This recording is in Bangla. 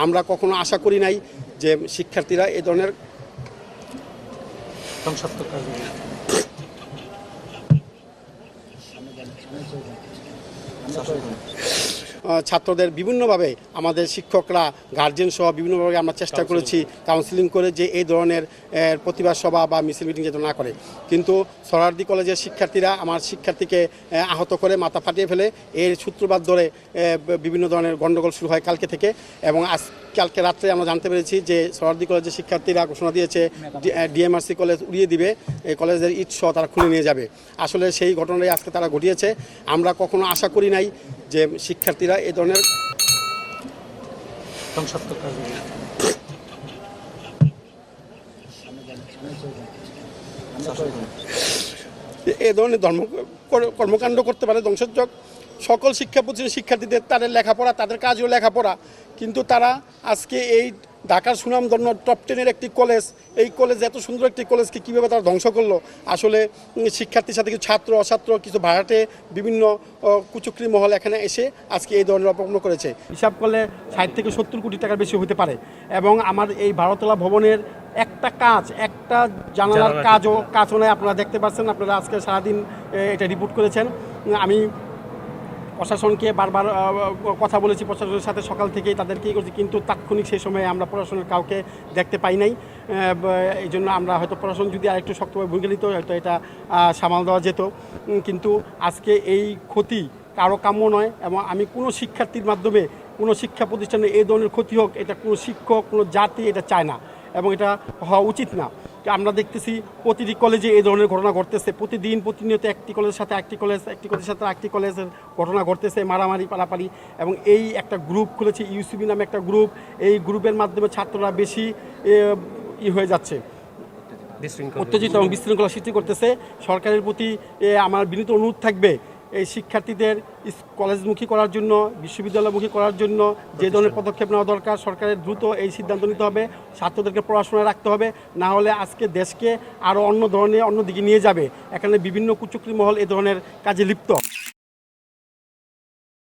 আমরা কখনো আশা করি নাই যে শিক্ষার্থীরা এই ধরনের ধ্বংসাত্মক ছাত্রদের বিভিন্নভাবে আমাদের শিক্ষকরা গার্জেন সহ বিভিন্নভাবে আমরা চেষ্টা করেছি কাউন্সিলিং করে যে এই ধরনের প্রতিবাদ সভা বা মিছিল মিটিং যেন না করে। কিন্তু সরারদি কলেজের শিক্ষার্থীরা আমার শিক্ষার্থীকে আহত করে মাথা ফাটিয়ে ফেলে। এর সূত্রপাত ধরে বিভিন্ন ধরনের গণ্ডগোল শুরু হয় কালকে থেকে। এবং আজ কালকে রাত্রে আমরা জানতে পেরেছি যে সরারদি কলেজের শিক্ষার্থীরা ঘোষণা দিয়েছে ডিএমআরসি কলেজ উড়িয়ে দিবে। এই কলেজের ইট সহ তারা খুলে নিয়ে যাবে। আসলে সেই ঘটনাটাই আজকে তারা ঘটিয়েছে। আমরা কখনো আশা করি নাই যে শিক্ষার্থীরা এ ধরনের এ ধরনের ধর্ম কর্মকাণ্ড করতে পারে ধ্বংসযোগ সকল শিক্ষা প্রতিষ্ঠানের শিক্ষার্থীদের তাদের লেখাপড়া, তাদের কাজও লেখাপড়া। কিন্তু তারা আজকে এই ঢাকার সুনামধন্য টপ টেনের একটি কলেজ এই কলেজ এত সুন্দর একটি কলেজকে কীভাবে তারা ধ্বংস করল? আসলে শিক্ষার্থীর সাথে কিছু ছাত্র অছাত্র কিছু ভাড়াটে বিভিন্ন কুচক্রি মহল এখানে এসে আজকে এই ধরনের অপকর্ম করেছে। হিসাব করলে ষাট থেকে সত্তর কোটি টাকার বেশি হতে পারে এবং আমার এই ভারতলা ভবনের একটা কাজ একটা জানালার কাজও কাজও নয় আপনারা দেখতে পাচ্ছেন আপনারা আজকে সারাদিন এটা রিপোর্ট করেছেন। আমি প্রশাসনকে বারবার কথা বলেছি প্রশাসনের সাথে সকাল থেকেই তাদেরকে করছি, কিন্তু তাৎক্ষণিক সেই সময়ে আমরা প্রশাসনের কাউকে দেখতে পাই নাই। এই জন্য আমরা হয়তো প্রশাসন যদি আরেকটু শক্তভাবে ভূমিকা নিত, হয়তো এটা সামাল দেওয়া যেত। কিন্তু আজকে এই ক্ষতি কারও কাম্য নয় এবং আমি কোনো শিক্ষার্থীর মাধ্যমে, কোনো শিক্ষা প্রতিষ্ঠানে এই ধরনের ক্ষতি হোক, এটা কোনো শিক্ষক, কোনো জাতি এটা চায় না। এবং এটা হওয়া উচিত না। আমরা দেখতেছি প্রতিটি কলেজে এই ধরনের ঘটনা ঘটতেছে। প্রতিদিন প্রতিনিয়ত একটি কলেজের সাথে একটি কলেজ একটি কলেজের সাথে একটি কলেজের ঘটনা ঘটতেছে মারামারি পারাপারি এবং এই একটা গ্রুপ খুলেছে ইউসিবি নামে একটা গ্রুপ এই গ্রুপের মাধ্যমে ছাত্ররা বেশি ই হয়ে যাচ্ছে। উত্তেজিত এবং বিশৃঙ্খলা সৃষ্টি করতেছে। সরকারের প্রতি এ, আমার বিনীত অনুরোধ থাকবে এই শিক্ষার্থীদের কলেজমুখী করার জন্য বিশ্ববিদ্যালয়মুখী করার জন্য যে ধরনের পদক্ষেপ নেওয়া দরকার সরকারের দ্রুত এই সিদ্ধান্ত নিতে হবে ছাত্রদেরকে পড়াশোনা রাখতে হবে না হলে আজকে দেশকে আরও অন্য ধরনের অন্য দিকে নিয়ে যাবে। এখানে বিভিন্ন কুচুকরি মহল এ ধরনের কাজে লিপ্ত।